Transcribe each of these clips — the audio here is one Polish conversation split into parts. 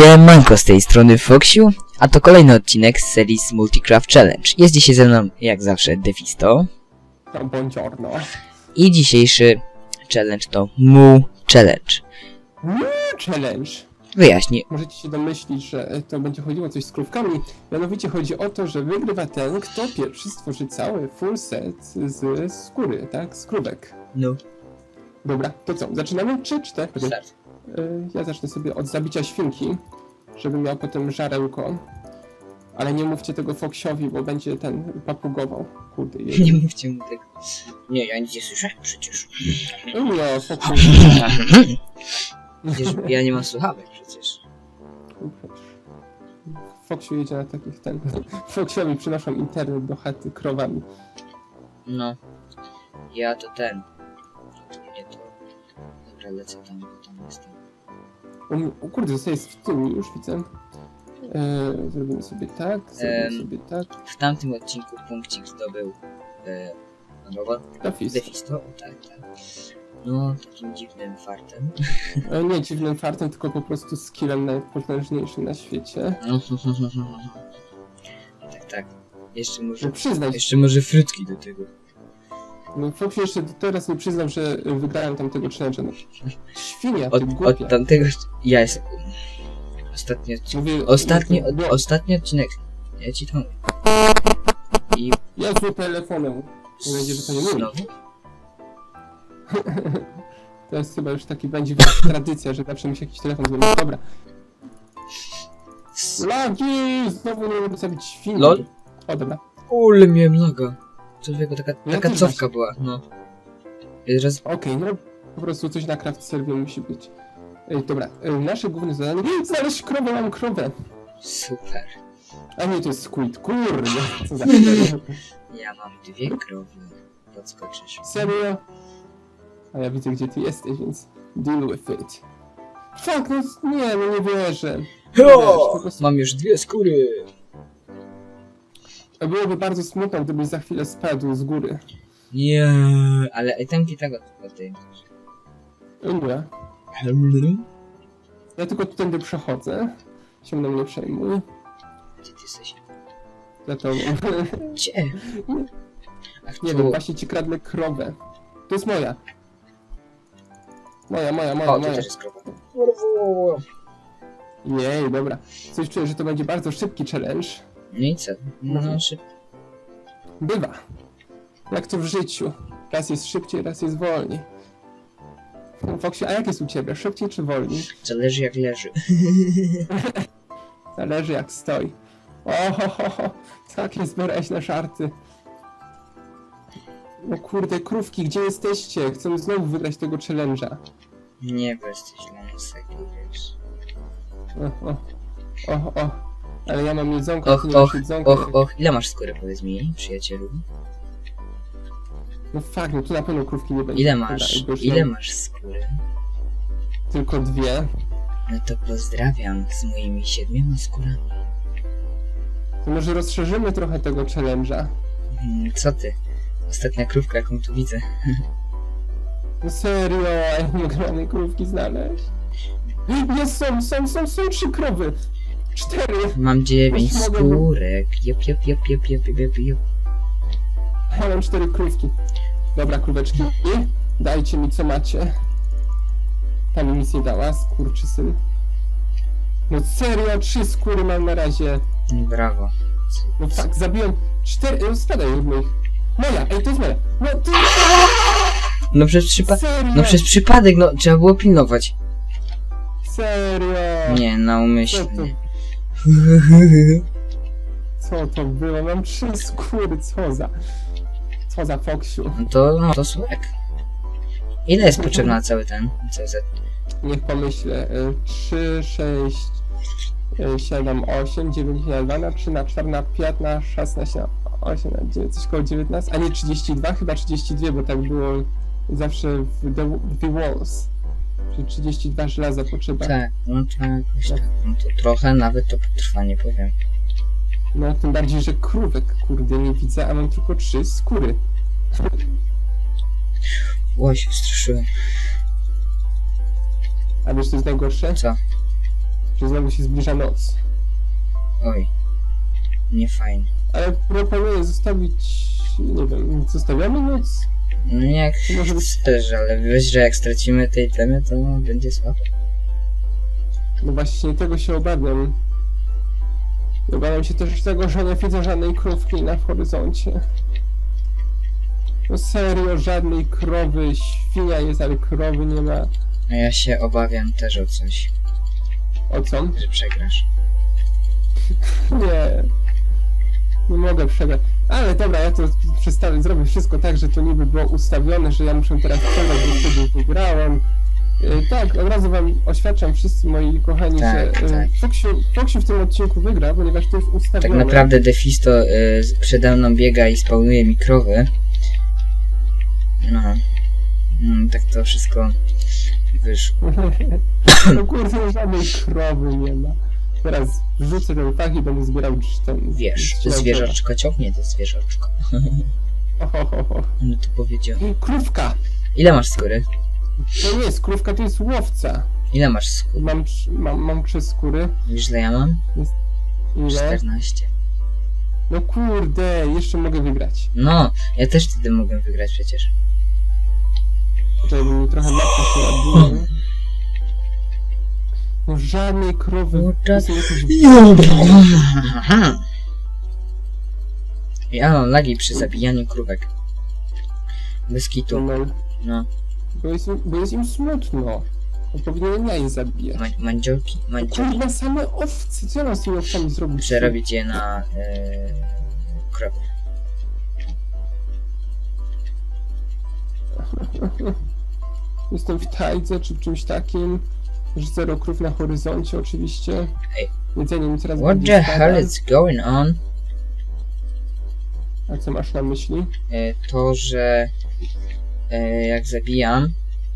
Siemanko z tej strony Foxiu, a to kolejny odcinek z serii z Multicraft Challenge. Jest dzisiaj ze mną, jak zawsze, Defisto Buongiorno. i dzisiejszy challenge to Mu Challenge. Challenge. Wyjaśnię. Możecie się domyślić, że to będzie chodziło coś z krówkami. Mianowicie chodzi o to, że wygrywa ten, kto pierwszy stworzy cały full set z skóry, tak? Z krówek. No. Dobra, to co? Zaczynamy czy cztery? Start. Y, Ja zacznę sobie od zabicia świnki, żeby miał potem żarełko. Ale nie mówcie tego Foxiowi, bo będzie ten papugował. Kurde, Nie jeden. mówcie mu tego. Nie, ja nic nie słyszę przecież. No, przecież ja nie mam słuchawek przecież. Foxiu jedzie na takich ten. Foxiowi przynoszą internet do chaty krowami. No. Ja to ten. Dobra, lecę tam, bo tam jestem. O, kurde, zostaje w tył, już widzę. E, zrobimy sobie tak, zrobimy Em. sobie tak. W tamtym odcinku punkcik zdobył e, no, Trafis. Defisto, tak, tak. No, takim dziwnym fartem. E, nie dziwnym fartem, tylko po prostu skillem najpotężniejszym na świecie. tak, tak. Jeszcze No może, przyznaj się, jeszcze może frytki do tego. No Foxy jeszcze teraz nie przyznał, że wygrałem tamtego challenge'a. No. Świnia, Od, ty od głupia. tamtego, ja jestem, ostatni odcinek, Mówię, ostatni, od, no, ostatni odcinek, ja ci to mówię. I Ja z telefonem. Mam nadzieję, że to nie mój. znowu? To jest chyba już taki będzie tradycja, że zawsze mi się jakiś telefon dzwoni. Dobra. Lagi! Znowu nie mogę zabić świnki. Lol. O, dobra. Ule, miałem laga. Człowieku, taka, Ja taka cofka właśnie. była, no. I Raz, Okej, no po prostu coś na craft serwie musi być. Ej, dobra, e, nasze główne zadanie... Znaleźć krowę, mam krowę! super. A nie, to jest squid, kurde! Co za Ja mam dwie krowy. Podskoczysz. Serio? A ja widzę, gdzie ty jesteś, więc deal with it. Fuck, no nie, no nie wierzę. Prostu Mam już dwie skóry. Byłoby bardzo smutno, gdybyś za chwilę spadł z góry. Nie, ale itemki tego tylko tej. Nie. Ja tylko tędy przechodzę. Się mną nie przejmuj. Gdzie ty jesteś? Za tobą. Gdzie? Ach, Nie tu. wiem, właśnie ci kradnę krowę. To jest moja. Moja, moja, moja, O, tu moja. też jest krowa. Jej, dobra. Coś czuję, że to będzie bardzo szybki challenge. No i co? No, Mhm. szybko. Bywa. Jak to w życiu. Raz jest szybciej, raz jest wolniej. Foxy, a jak jest u ciebie? Szybciej czy wolniej? Zależy jak leży. Zależy jak stoi. Oho, ho, ho. takie zbereźne żarty. O kurde, krówki, gdzie jesteście? Chcę znowu wygrać tego challenge'a. Nie, bo jesteś lamusek, wiesz. O, o, o, o. Ale ja mam jedzonko, Och, ty nie masz och, jedzonka. och, och. Ile masz skóry, powiedz mi, przyjacielu? No fakt, no tu na pewno krówki nie będzie. Ile masz? Ile masz skóry? Tylko dwie. No to pozdrawiam z moimi siedmioma skórami. To może rozszerzymy trochę tego challenge'a. Hmm, co ty? Ostatnia krówka, jaką tu widzę. No serio, ja nie mogę żadnej krówki znaleźć. Jest, są, są, są, są trzy krowy. Cztery. Mam dziewięć Mogę- skórek. Jep, jep, jep, jep, jep, jep, jep, jep. Ja mam cztery krówki. Dobra, króweczki. Dajcie mi co macie. Tam mi nic nie dała, skurczysyn. No serio, trzy skóry mam na razie. Brawo. No tak, zabiłem cztery... e, Spadaj od moich. Moja, ej, to jest moja. No ty... No przez przypadek. Serio! No przez przypadek, no trzeba było pilnować. Serio! Nie, Co to, naumyślnie. co to było? Mam trzy skóry, co za... Co za Foksiu. No to, no to słuchek. Ile jest potrzebna na cały ten CZ? Niech pomyślę. y, 3, 6, 7, 8, 9 na 2 na 3 na 4 na 5 na 16 na 8 na 9, coś koło 19, a nie 32, chyba 32, bo tak było zawsze w The, w the Walls. Czyli 32 żelaza potrzeba. Tak, no to jakoś tak. No to trochę nawet to potrwa, nie powiem. No tym bardziej, że krówek, kurde, nie widzę, a mam tylko 3 skóry. Ło, się wstraszyłem. A wiesz co jest najgorsze? Co? że znowu się zbliża noc. Oj. Nie fajnie. Ale proponuję zostawić, nie wiem, zostawiamy noc? No jak To może być- chcesz, ale wiesz, że jak stracimy tej temy, to będzie słabo. No właśnie tego się obawiam. I Obawiam się też tego, że nie widzę żadnej krówki na horyzoncie. No serio, żadnej krowy, świnia jest, ale krowy nie ma. A ja się obawiam też o coś, O co? że przegrasz. Nie. Nie mogę przegrać. Ale dobra, ja to przedstawię, zrobię wszystko tak, że to niby było ustawione, że ja muszę teraz przegrać, bo wtedy wygrałem. E, tak, od razu wam oświadczam wszyscy moi kochani, Tak, że e, tak. Foxiu, Foxiu w tym odcinku wygra, ponieważ to jest Tak ustawione. naprawdę Defisto y, z- przede mną biega i spawnuje mi krowy. No. Mm, tak to wszystko wyszło. No kurde, żadnej krowy nie ma. Teraz wrzucę ten fach i będę zbierał ten... Wiesz, trzcinał zwierzaczko ciągnie to zwierzaczko. drzewa. Ho, ho. No to powiedział. Krówka! Ile masz skóry? To nie jest krówka, to jest łowca. Ile masz skóry? Mam, mam, mam trzy skóry. Wiesz, ile ja mam? Ile? 14. No kurde, jeszcze mogę wygrać. No, ja też wtedy mogę wygrać przecież. Czekaj, bo mi trochę mapka się ładuje. No żadnej krowy. To są jakieś... Ja mam lagi przy zabijaniu krówek. Bez kitu. No, No, bo, jest, im- bo jest im smutno. Bo powinienem ja je zabijać. ma mandzioki, mandzioki. Kurwa, same owce. Co ja mam z tymi owcami zrobić? Przerobić je na yy, krowy. Jestem w tajdze czy w czymś takim. Już zero krów na horyzoncie oczywiście. Ej. Jedzenie mi coraz What bardziej the spada. hell is going on? A co masz na myśli? E, to, że e, jak zabijam,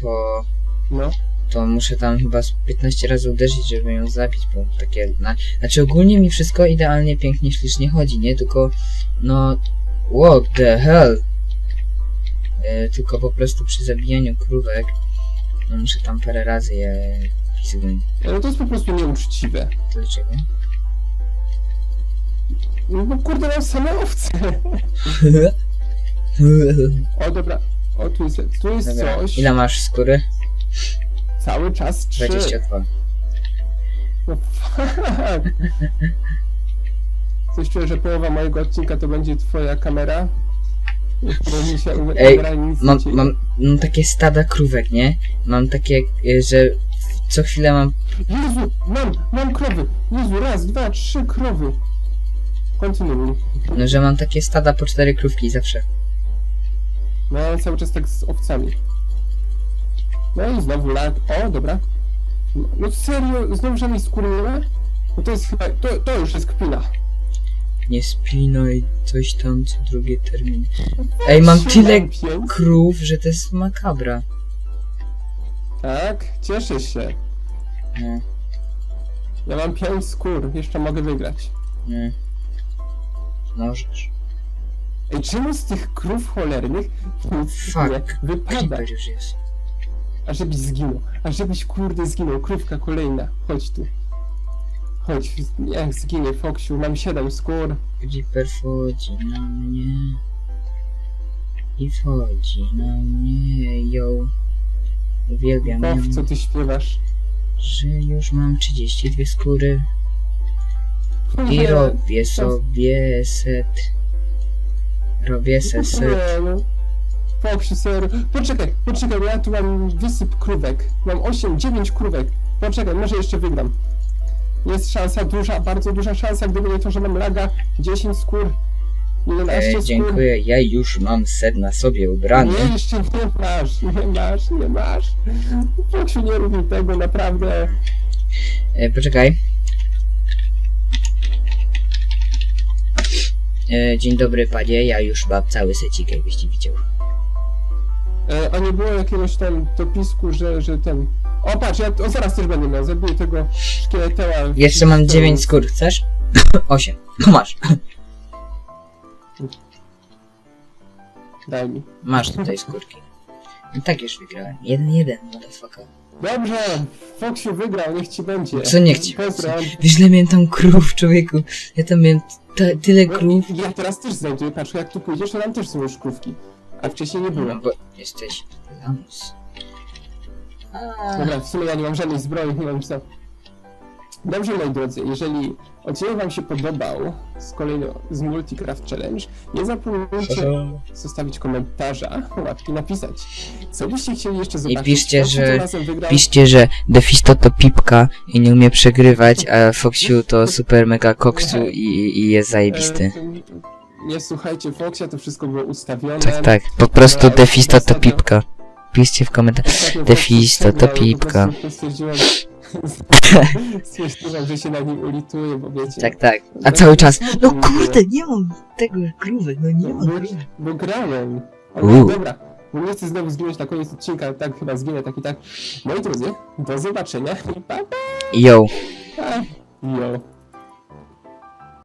to, No. to muszę tam chyba z 15 razy uderzyć, żeby ją zabić, bo takie... Na, znaczy ogólnie mi wszystko idealnie, pięknie, ślicznie chodzi, nie? Tylko, no... What the hell? E, tylko po prostu przy zabijaniu krówek, no muszę tam parę razy je pizgnąć. Ale to jest po prostu nieuczciwe. Dlaczego? No bo kurde, mam same owce. O dobra. O, tu jest, tu jest Dobra, coś. ile masz skóry? Cały czas trzy. 22. No fuck. Coś czuję, że połowa mojego odcinka to będzie twoja kamera. Ej, Mam, mam, mam takie stada krówek, nie? Mam takie, y, że co chwilę mam... Jezu, mam, mam krowy. Jezu, raz, dwa, trzy krowy. Kontynuuj. No, że mam takie stada po cztery krówki zawsze. No ale cały czas tak z owcami. No i znowu lag. O, dobra. No serio, znowu żadnej skóry nie ma? No to jest chyba, to, to już jest kpina. Nie spinaj, coś tam, co drugie terminy. Ej, mam tyle krów, że to jest makabra. Tak, cieszę się. No, Ja mam pięć skór, jeszcze mogę wygrać. no. Możesz. Ej, czemu z tych krów cholernych nic Fuck. nie wypada? Creeper już jest. A żebyś zginął, a żebyś kurde zginął, krówka kolejna, chodź tu. Chodź, niech zginie Foksiu, mam siedem skór. Creeper wchodzi na mnie. I wchodzi na mnie, yo. Uwielbiam ją, Fow, co ty śpiewasz? że już mam 32 skóry. I robię sobie set. Robię se set. Nie, no. Foksiu, serio. Poczekaj, poczekaj, bo ja tu mam wysyp krówek. Mam 8, 9 krówek. Poczekaj, może jeszcze wygram. Jest szansa duża, bardzo duża szansa, gdyby nie to, że mam laga 10 skór. 11 E, skór. dziękuję, ja już mam set na sobie ubrany. Nie, jeszcze nie masz, nie masz, nie masz. Foksiu, nie rób tego, naprawdę. E, poczekaj. E, dzień dobry panie, ja już mam cały secik, jakbyście widział. E, a nie było jakiegoś tam dopisku, że, że ten... O patrz, ja o, zaraz też będę miał, zabiję tego szkieleteła. Jeszcze mam 9 skór, chcesz? 8. No masz. Daj mi. Masz tutaj skórki. I tak już wygrałem. 1-1, motherfucker. Dobrze, Foxiu wygrał, niech ci będzie. Co niech ci Pozdro. Wiesz, ile miałem tam krów, człowieku. Ja tam miałem t- tyle krów. No, ja teraz też znajduję, patrz, jak tu pójdziesz, to tam też są już krówki. A wcześniej nie było. No bo jesteś lamus. A, Dobra, w sumie ja nie mam żadnej zbroi, nie mam co. Dobrze, moi drodzy, jeżeli odcinek wam się podobał z kolejnego z Multicraft Challenge, nie zapomnijcie zostawić komentarza, łapki napisać. Co byście chcieli jeszcze zobaczyć? piszcie, Kto że- razem wygrał? Piszcie, że Defisto to pipka i nie umie przegrywać, a Foxiu to super mega koksu i, i jest zajebisty. E, Nie słuchajcie Foxia, to wszystko było ustawione. Tak, tak. Po prostu Defisto to pipka. Piszcie w komentarzach. Defisto Fox to pipka. Stwierdziłem, że się na nim ulituję, bo wiecie. Tak, tak. A cały czas. No kurde, nie mam tego krówek, no nie mam Bo, grałem. Uuu. Ale dobra, bo nie chcę znowu zginąć na koniec odcinka, tak chyba zginę, tak i tak. Moi drodzy, do zobaczenia i pa Yo. pa! Jo.